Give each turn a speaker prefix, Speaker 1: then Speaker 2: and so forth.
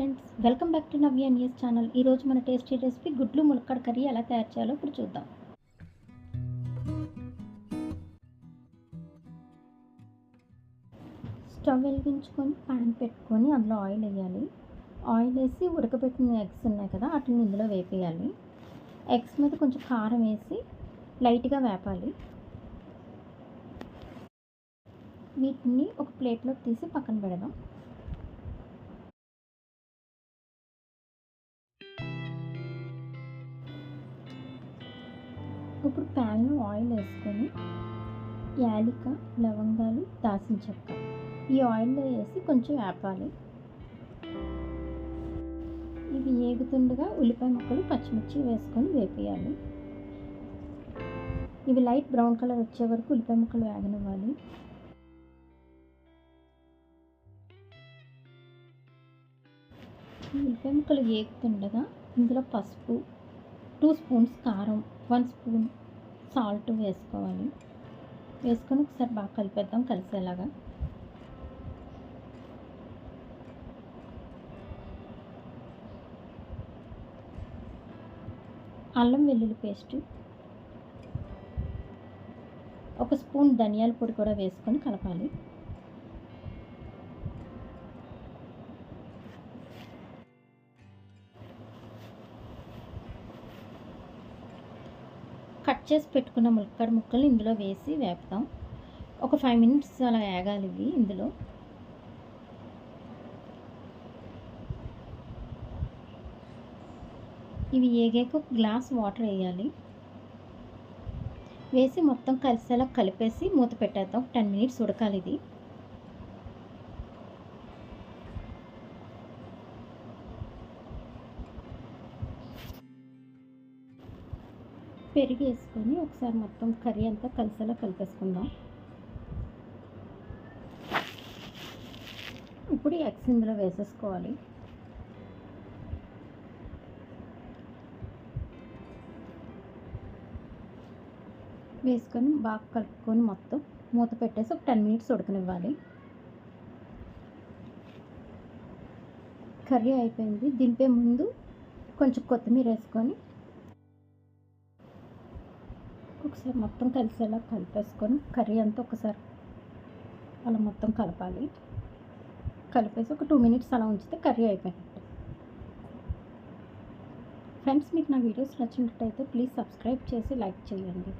Speaker 1: Friends welcome back to నవ్యాన్యస్ channel ఈరోజు మన టేస్టీ రెసిపీ గుడ్లు ములక్కడ కర్రీ ఎలా తయారు చేయాలో ఇప్పుడు చూద్దాం. స్టవ్ వెలిగించుకొని పాన్ పెట్టుకొని అందులో ఆయిల్ వేయాలి. ఆయిల్ వేసి ఉడకబెట్టిన ఎగ్స్ ఉన్నాయి కదా వాటిని ఇందులో వేపేయాలి. ఎగ్స్ మీద కొంచెం కారం వేసి లైట్గా వేపాలి. వీటిని ఒక ప్లేట్లోకి తీసి పక్కన పెడదాం. ఇప్పుడు ప్యాన్లో ఆయిల్ వేసుకొని యాలిక లవంగాలు దాసిన చెక్క. ఈ ఆయిల్లో వేసి కొంచెం వేపాలి ఇవి ఏగుతుండగా ఉల్లిపాయ ముక్కలు పచ్చిమిర్చి వేసుకొని వేపేయాలి. ఇవి లైట్ బ్రౌన్ కలర్ వచ్చే వరకు ఉల్లిపాయ ముక్కలు వేగనివ్వాలి. ఉల్లిపాయ ముక్కలు వేగుతుండగా ఇందులో పసుపు టూ స్పూన్స్ కారం వన్ స్పూన్ సాల్ట్ వేసుకోవాలి. వేసుకొని ఒకసారి బాగా కలిపేద్దాం కలిసేలాగా. అల్లం వెల్లుల్లి పేస్ట్ ఒక స్పూన్ ధనియాల పొడి కూడా వేసుకొని కలపాలి. కట్ చేసి పెట్టుకున్న ములక్కడ ముక్కలు ఇందులో వేసి వేపుతాం. ఒక ఫైవ్ మినిట్స్ అలా వేగాలి ఇవి ఇందులో. ఇవి ఏగాక ఒక గ్లాస్ వాటర్ వేయాలి. వేసి మొత్తం కలిసేలా కలిపేసి మూత పెట్టేద్దాం. టెన్ మినిట్స్ ఉడకాలి ఇది. పెరుగు వేసుకొని ఒకసారి మొత్తం కర్రీ అంతా కలిసేలా కలిపేసుకుందాం. ఇప్పుడు ఎగ్స్ ఇందులో వేసేసుకోవాలి. వేసుకొని బాగా కలుపుకొని మొత్తం మూత పెట్టేసి ఒక టెన్ మినిట్స్ ఉడకనివ్వాలి. కర్రీ అయిపోయింది. దింపే ముందు కొంచెం కొత్తిమీర వేసుకొని ఒకసారి మొత్తం కలిసేలా కలిపేసుకొని కర్రీ అంతా ఒకసారి అలా మొత్తం కలపాలి. కలిపేసి ఒక టూ మినిట్స్ అలా ఉంచితే కర్రీ అయిపోయినట్టు. ఫ్రెండ్స్ మీకు నా వీడియోస్ నచ్చినట్టయితే ప్లీజ్ సబ్స్క్రైబ్ చేసి లైక్ చేయండి.